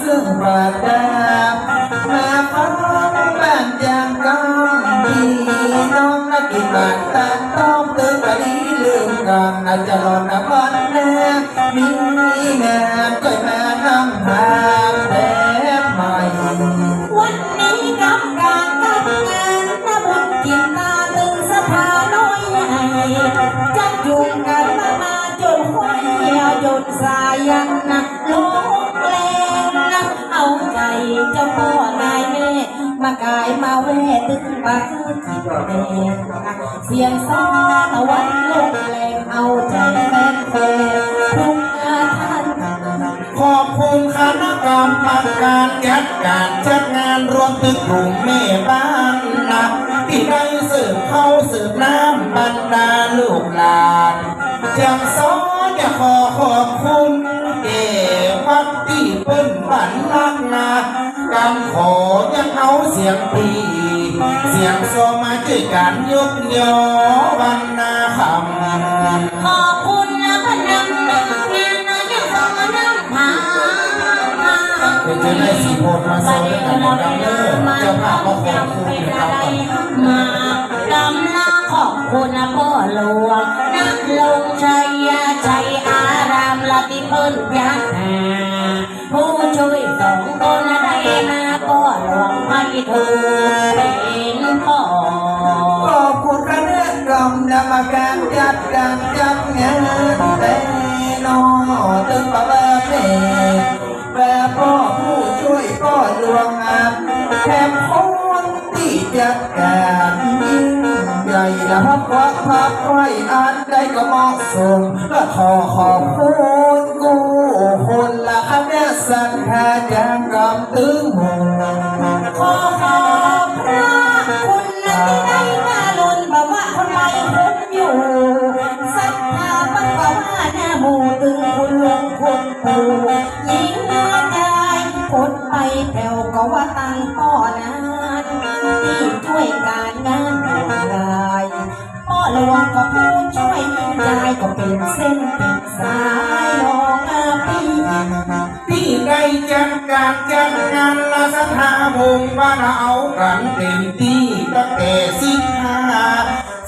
ซึ่งปราดแดบมาฟังบ้านยามกำพี่น้องนักกินบาดตาต้องเตื่นมาดีลืมกันอาจจะรอนกับวันแน่มีงานก็มานั่งหา ดึงบักที่แดงนเสียงซ้อตะวันลงแรงเอาใจแฟนแฟนทุกท่านขอบคุณคณะกรรมการจัดการจัดงานรวมถึงกลุ่มแม่บ้านนะที่ได้สืบเข้าสืบน้ำบรรดาลูกหลานจังสอนจะขอขอบคุณเอวัดที่เปิ้นบันลักนากำขอยังเอาเสียงปีเสียงโซมาช่วยกันยกยอวันนาคำขอบคุณนะพนำงานนะยังส่งน้ำพาเป็นเจ้าแม่สีโพธิ์มาโซนกันหมดดังเลิศเจ้าภาพก็ขอบคุณนะครับมากำลาขอบคุณนะ เธอเป็นพ่อขอบคุณคณะกรรมนการจัดการจัดงานแต่นอตึงประเบิดเน่แบบพ่อผู้ช่วยพ่อหลวงอาบแถมคนที่จัดการ ใหญ่นะครับวัดพักไว้อันใดก็เหมาะสมและขอขอบคุณกูคนละคณะสังฆาจารย์กำตึงหมู่ขอขอ การจัดงานละสถาวงบ้านเอากันเต็มที่ตั้งแต่สิบห้า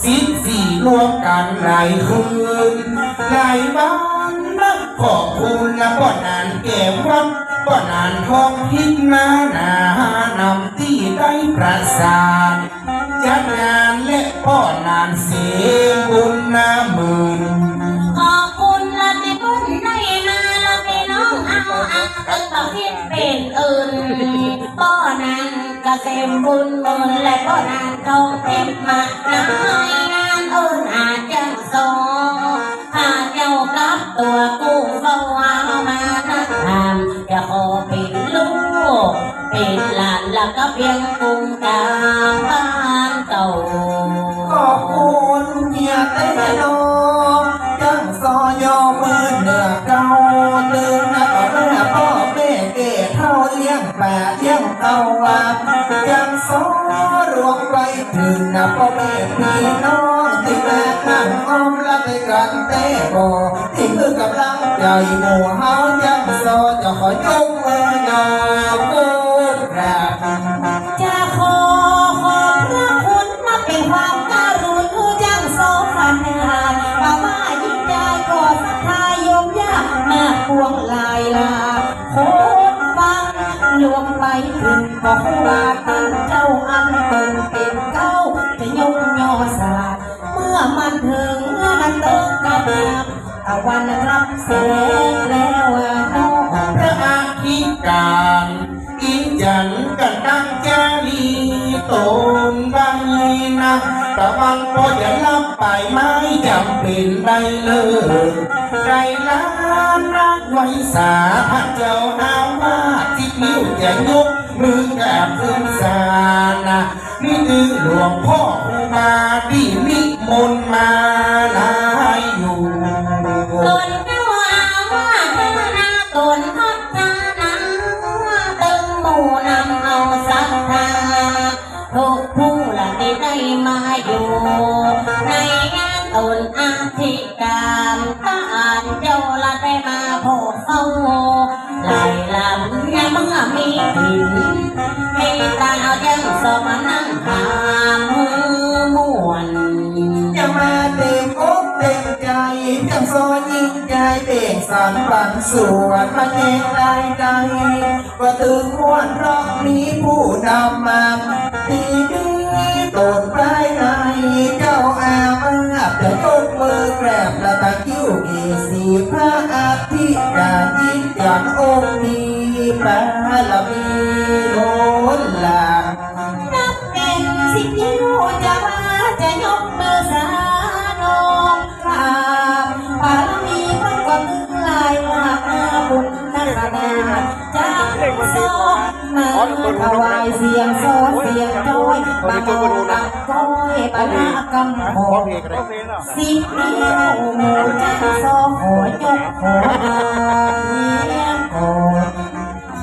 สิบสี่รวมกันหลายคืนหลายวันนักขอบคุณและก่อนานเก็บวัดก่อนานทองพิษมานานำที่ได้ประสานจัดงานและก่อนนานเสียบุญ เต็มบุญเงินและก็นานทองเต็มมาน้อยนานอื่นอาจจะสองหาเจ้ากลับตัวกู้เฝ้าเอามานักทำจะขอปิดลูกปิดหลานแล้วก็เพียงกรุงกลางบ้านเก่า วงไปถึงนะพ่อแม่พี่น้องที่แม่นั่งอ้อมรับในกันเต้บอที่คือกำลังใจหมู่เฮาจังซอจะขอยกมือยอกูกรา วงไปถึงบอกว่าตั้งเจ้าอันเป็นเป็นเก้าจะยงยอสาเมื่อมันถึงนั้นเติมกับน้ำตะวันรับแสงแล้วน้องพระอาทิตย์การอีจันกันตั้งจารีต นบางนะวันก็จะลับไปไม่จำเป็นไรเลยใจล้านรักไว้สาพระเจ้าอาวาสที่นิ้วจะยกมือแกบขึ้นสานะนี่คือหลวงพ่อครูบาที่นิ ได้มาพบเข้าไหลลำยังมื่อมีหินมีตาเอายังสมานั่งหามือม่วนจะมาเต็มอกเต็มใจจังซอยยิ่งใจเบ่งสารปันส่วนมาเองใดใดก็ถึงม้วนรอบนี้ผู้นำมาดีดีตนไปในเจ้าอามาจะยกมือ แกรบและตะกิ้วกีสีพระอาทิตย์การยิ่งใหญ่องค์นี้พระละมีล้นลานับเป็นสิบนิ้วจะว่าจะยกมือสาลงกราบบารมีมันก็ตึงลายว่าบุญนรนาจากโซ มาถวายเสียงโซเสียงจอยบางตักก้อยปนากำโหสิบนิ้วหมูจันโซหัวยกหัวดานเลี้ยงโกด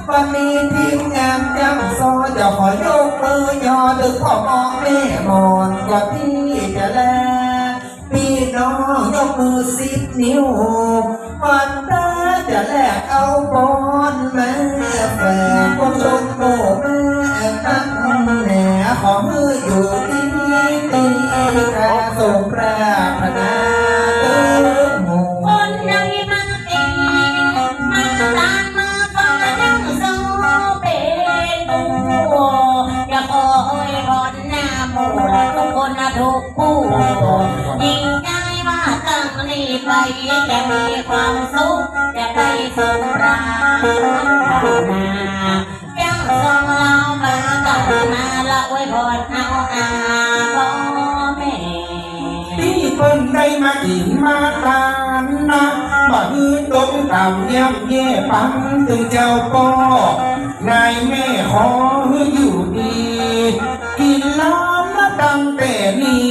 วันนี้ทีมงานจำซจะขอยกมือยอดึงพ่อมองแม่มอนกว่าที่จะแลพี่น้องยกมือสิบนิ้ววันตา จะแลกเอาบอนแม่แฝงพวกชนโบแม่ตั้งแหน่ขอมืออยู่ที่ตีกาส่งปราพนาเติมหมู่คนใดมาเองมาตามมาฟังจังโซเป็นตัวอย่าคอยบอนหน้าหมู่และทุกคนทุกผู้ยิ่งใจว่าตั้งนี้ไปจะมีความสุข จะได้สมรานาจังทรงเรามาตั้งมาละไว้พรเอาอาพ่อแม่ที่เพิ่นได้มาอินมาตานนะมาฮือตกต่ำย่ำแย่ปังถึงเจ้าป่อนายแม่ขอให้อยู่ดี กินล้ำมาตั้งแต่นี้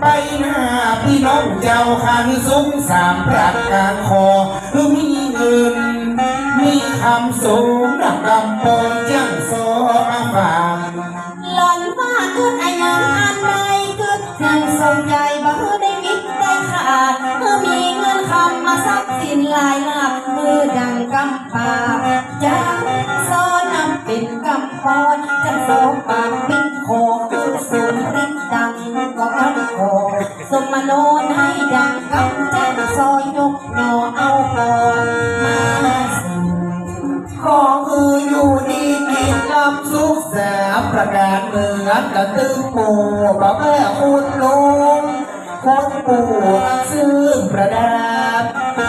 ไปหน้าพี่น้องเจ้าคันสุงสามปรัการคอคือมี มีคำสูงดักกำปนจังโซมาฟังหล่อนว่าเกิดอายุอันใดเกิดถึงสมใจบ่ได้มิตรได้ขาดเมื่อมีเงินคำมาทรัพย์สินลายหลักมือดังกำปาจะซ้อนำเป็นกำปอนจะโสปากปิ้งโคคือสูงริดดังก็กำโคสมโน ประกาศเหมือนกระตึงหมู่บ่แม่คุณลุงคนปู่ซึ่งประดาบ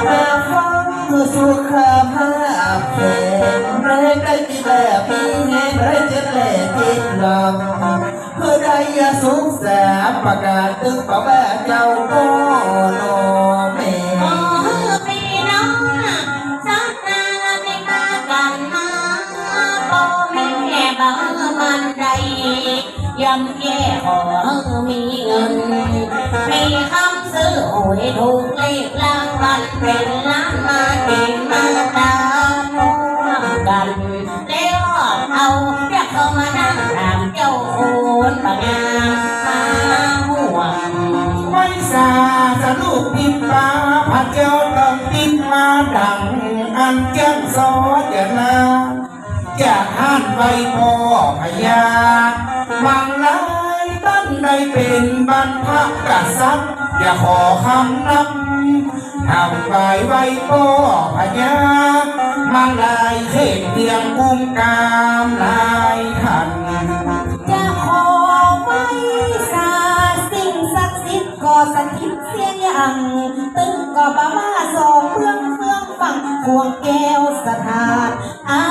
มาฟังคือสุขาภาพแข็งแรงได้มีแบบมีแห่งไรเจ็ดแหล่จิตลำเพื่อได้สุขแสบประกาศตึงบ่แม่เจ้าก็นอ แย่ขอมีเงิน มีคำซื้อหวยถูกเลขรางวัลเป็นล้านมาเก็บมาตามร่วกันแล้วเอาเรียกเขามานั่งถามเจ้าโอนปะงามมาห่วงไม่สาจะลูกปิดฟ้าพระเจ้าต้องปิดมาดังอันแก้มซออย่านาจากห้านใบพ่อพญามังแลา ยตั้งได้เป็นบรรพกษัตริย์อย่าขอคำนับทำใบใบพ่อพญามังลายเข่งเตียงกุ้มกามลายทันจะขอไว้สาสิ่งศักดิ์สิทธิ์ก็สถิตเสียอย่างตึงก็บามาสองเพื่องเฟืองฝั่งพวงแก้วสถานอา